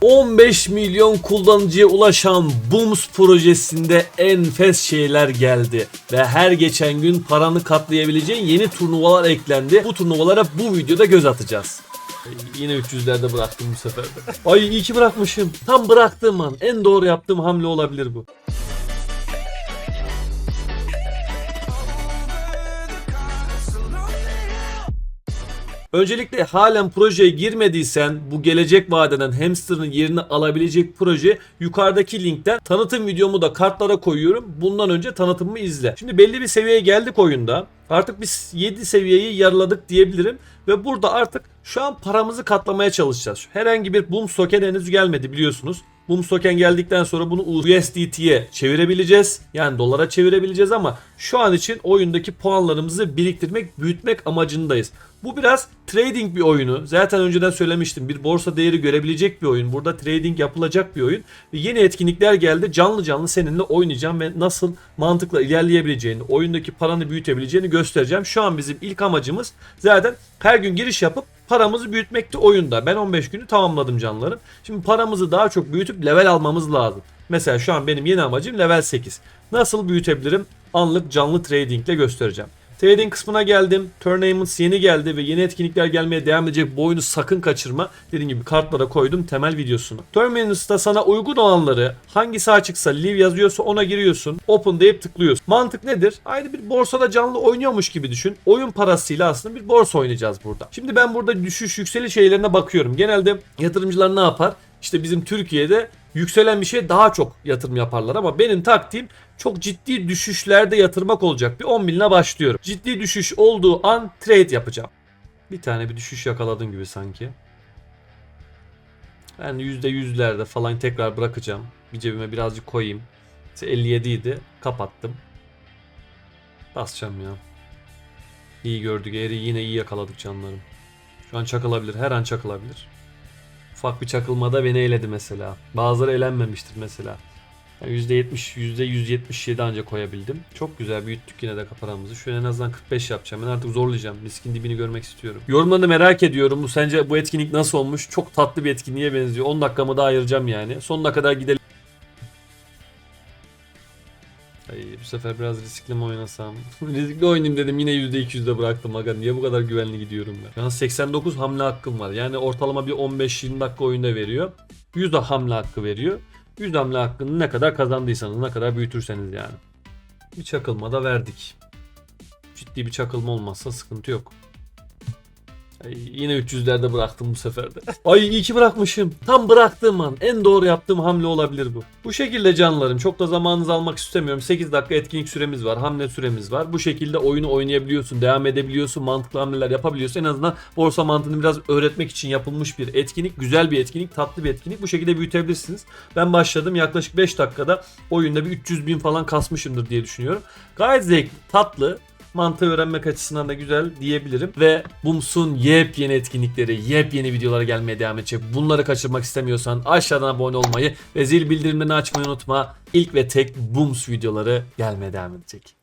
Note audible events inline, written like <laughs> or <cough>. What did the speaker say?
15 milyon kullanıcıya ulaşan Booms projesinde enfes şeyler geldi. Ve her geçen gün paranı katlayabileceğin yeni turnuvalar eklendi. Bu turnuvalara bu videoda göz atacağız. Yine 300'lerde bıraktım bu sefer de. Ay iyi ki bırakmışım. Tam bıraktığım an en doğru yaptığım hamle olabilir bu. Öncelikle halen projeye girmediysen bu gelecek vadeden hamsterın yerini alabilecek proje yukarıdaki linkten tanıtım videomu da kartlara koyuyorum. Bundan önce tanıtımımı izle. Şimdi belli bir seviyeye geldik oyunda. Artık biz 7 seviyeyi yarıladık diyebilirim. Ve burada artık şu an paramızı katlamaya çalışacağız. Herhangi bir boom token henüz gelmedi biliyorsunuz. Boom token geldikten sonra bunu USDT'ye çevirebileceğiz. Yani dolara çevirebileceğiz ama şu an için oyundaki puanlarımızı biriktirmek, büyütmek amacındayız. Bu biraz trading bir oyunu. Zaten önceden söylemiştim. Bir borsa değeri görebilecek bir oyun. Burada trading yapılacak bir oyun. Ve yeni etkinlikler geldi. Canlı canlı seninle oynayacağım ve nasıl mantıkla ilerleyebileceğini, oyundaki paranı büyütebileceğini göstereceğim. Şu an bizim ilk amacımız zaten her gün giriş yapıp paramızı büyütmekti oyunda. Ben 15 günü tamamladım canlarım. Şimdi paramızı daha çok büyütüp level almamız lazım. Mesela şu an benim yeni amacım level 8. Nasıl büyütebilirim? Anlık canlı trading ile göstereceğim. Trading kısmına geldim. Tournaments yeni geldi ve yeni etkinlikler gelmeye devam edecek. Bu oyunu sakın kaçırma. Dediğim gibi kartlara koydum temel videosunu. Tournaments'ta sana uygun olanları hangisi açıksa live yazıyorsa ona giriyorsun. Open deyip tıklıyorsun. Mantık nedir? Aynı bir borsada canlı oynuyormuş gibi düşün. Oyun parasıyla aslında bir borsa oynayacağız burada. Şimdi ben burada düşüş yükseliş şeylerine bakıyorum. Genelde yatırımcılar ne yapar? İşte bizim Türkiye'de yükselen bir şey daha çok yatırım yaparlar ama benim taktiğim çok ciddi düşüşlerde yatırmak olacak. Bir 10 binle başlıyorum. Ciddi düşüş olduğu an trade yapacağım. Bir tane bir düşüş yakaladım gibi sanki. Ben %100'lerde falan tekrar bırakacağım. Bir cebime birazcık koyayım. İşte 57 idi. Kapattım. Basacağım ya. İyi gördük. Eğri yine iyi yakaladık canlarım. Şu an çakılabilir. Her an çakılabilir. Ufak bir çakılmada beni eledi mesela. Bazıları elenmemiştir mesela. Yani %70, %177 ancak koyabildim. Çok güzel büyüttük yine de kaparamızı. An en azından 45 yapacağım. Ben artık zorlayacağım. Riskin dibini görmek istiyorum. Yorumlarını merak ediyorum. Bu sence bu etkinlik nasıl olmuş? Çok tatlı bir etkinliğe benziyor. 10 dakikamı daha ayıracağım yani. Sonuna kadar gidelim. Ay, bu sefer biraz riskli mi oynasam? <laughs> riskli oynayayım dedim yine %200'de bıraktım aga. Niye bu kadar güvenli gidiyorum ben? Yalnız 89 hamle hakkım var. Yani ortalama bir 15-20 dakika oyunda veriyor. 100 de hamle hakkı veriyor. 100 hamle hakkını ne kadar kazandıysanız, ne kadar büyütürseniz yani. Bir çakılma da verdik. Ciddi bir çakılma olmazsa sıkıntı yok. Ay, yine 300'lerde bıraktım bu sefer de. Ay iyi ki bırakmışım. Tam bıraktığım an en doğru yaptığım hamle olabilir bu. Bu şekilde canlarım. Çok da zamanınızı almak istemiyorum. 8 dakika etkinlik süremiz var. Hamle süremiz var. Bu şekilde oyunu oynayabiliyorsun. Devam edebiliyorsun. Mantıklı hamleler yapabiliyorsun. En azından borsa mantığını biraz öğretmek için yapılmış bir etkinlik. Güzel bir etkinlik. Tatlı bir etkinlik. Bu şekilde büyütebilirsiniz. Ben başladım. Yaklaşık 5 dakikada oyunda bir 300 bin falan kasmışımdır diye düşünüyorum. Gayet zevkli. Tatlı mantığı öğrenmek açısından da güzel diyebilirim. Ve Booms'un yepyeni etkinlikleri, yepyeni videolara gelmeye devam edecek. Bunları kaçırmak istemiyorsan aşağıdan abone olmayı ve zil bildirimlerini açmayı unutma. İlk ve tek Booms videoları gelmeye devam edecek.